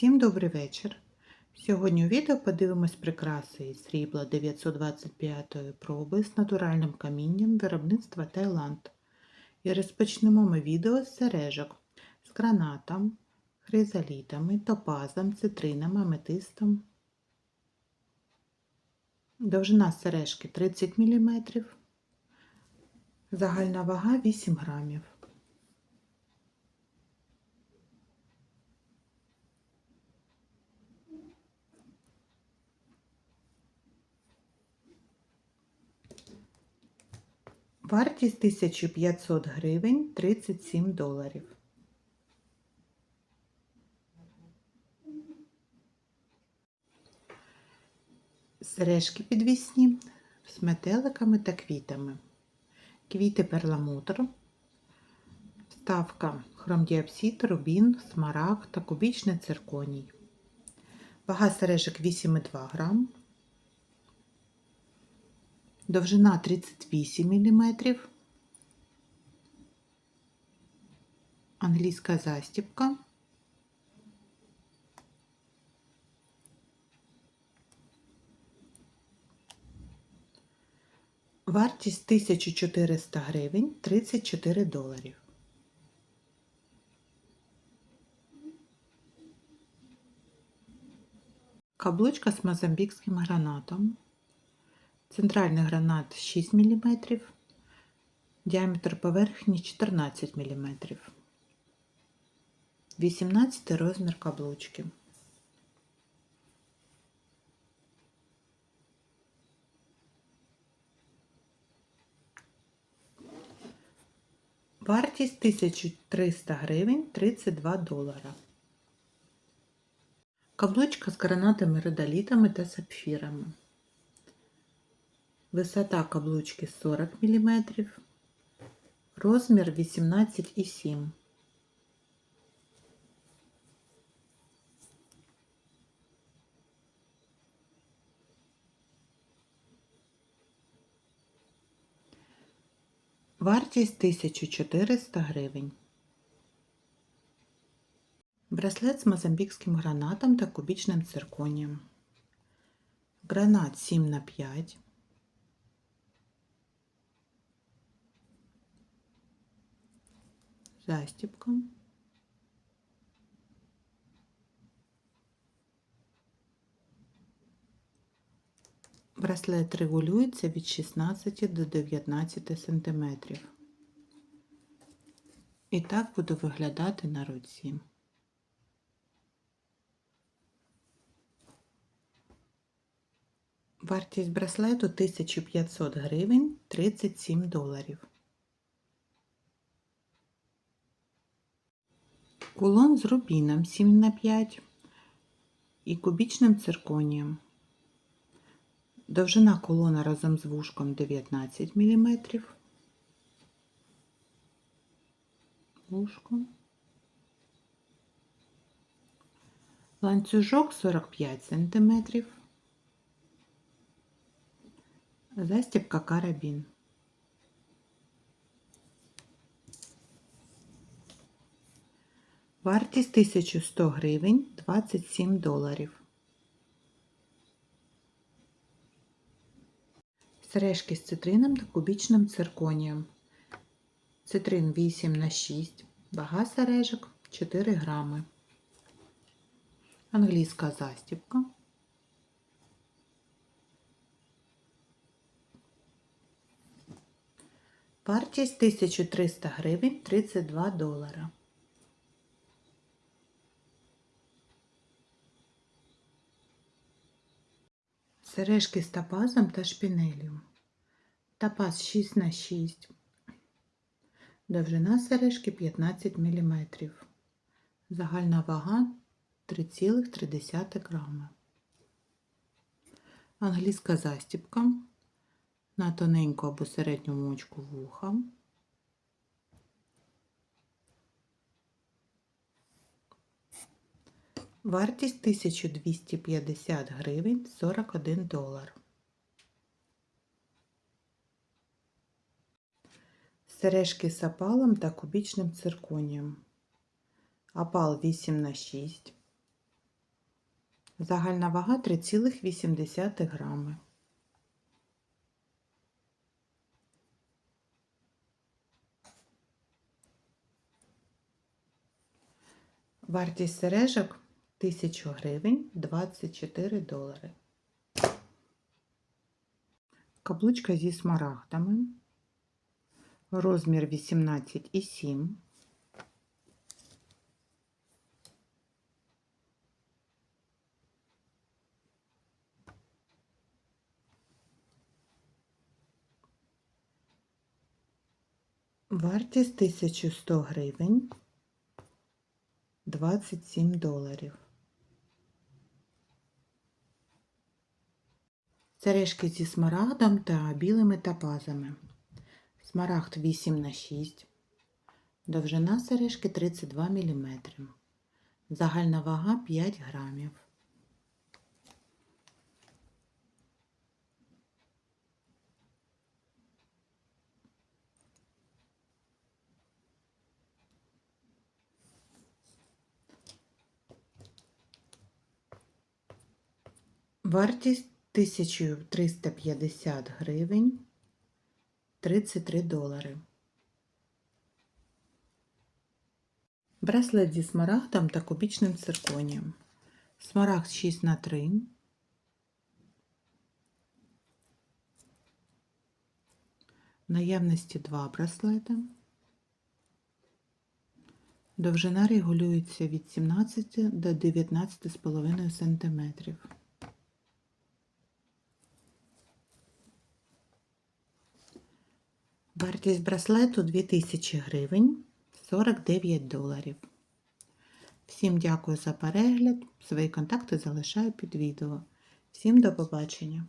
Всім добрий вечір. Сьогодні у відео подивимось прикраси із срібла 925 проби з натуральним камінням виробництва Таїланд. І розпочнемо ми відео з сережок з гранатом, хризалітами, топазом, цитринами, аметистом. Довжина сережки 30 мм, загальна вага 8 грамів. Вартість 1500 гривень 37 доларів. Сережки підвісні з метеликами та квітами. Квіти перламутр, вставка хромдіапсид, рубін, смарагд та кубічний цирконій. Вага сережок 8,2 грам. Довжина 38 мм. Англійська застібка. Вартість 1400 гривень 34 доларів. Каблучка з мозамбікським гранатом. Центральний гранат 6 мм, діаметр поверхні 14 мм. 18 розмір каблучки. Вартість 1300 гривень 32 долара. Каблучка з гранатами, родолітами та сапфірами. Висота каблучки 40 мм, розмір 18,7 Вартість 1400 гривень. Браслет з мозамбікським гранатом та кубічним цирконієм. Гранат 7 на 5 застібка. Браслет регулюється від 16 до 19 см. І так буде виглядати на руці. Вартість браслету 1500 гривень 37 доларів. Кулон з рубіном 7 на 5 і кубічним цирконієм. Довжина кулона разом з вушком 19 мм. Вушко. Ланцюжок 45 см. Застібка карабін. Вартість 1100 гривень 27 доларів. Сережки з цитрином та кубічним цирконієм. Цитрин 8 на 6, вага сережок 4 грами. Англійська застібка. Вартість 1300 гривень 32 долара. Сережки з топазом та шпінелем. Топаз 6 на 6. Довжина сережки 15 мм. Загальна вага 3,3 грами. Англійська застібка на тоненьку або середню мочку вуха. Вартість 1250 гривень 41 долар. Сережки з опалом та кубічним цирконієм. Опал 8 на 6. Загальна вага 3,8 грами. Вартість сережок 1000 гривень 24 долари. Каблучка зі смарагдами. Розмір 18,7. Вартість 1100 гривень 27 доларів. Сережки зі смарагдом та білими топазами. Смарагд 8 на 6. Довжина сережки 32 мм. Загальна вага 5 грамів. Вартість 1350 гривень 33 долари. Браслет зі смарагдом та кубічним цирконієм. Смарагд 6 на 3. В наявності два браслети. Довжина регулюється від 17 до 19,5 см. Вартість браслету 2000 гривень 49 доларів. Всім дякую за перегляд. Свої контакти залишаю під відео. Всім до побачення!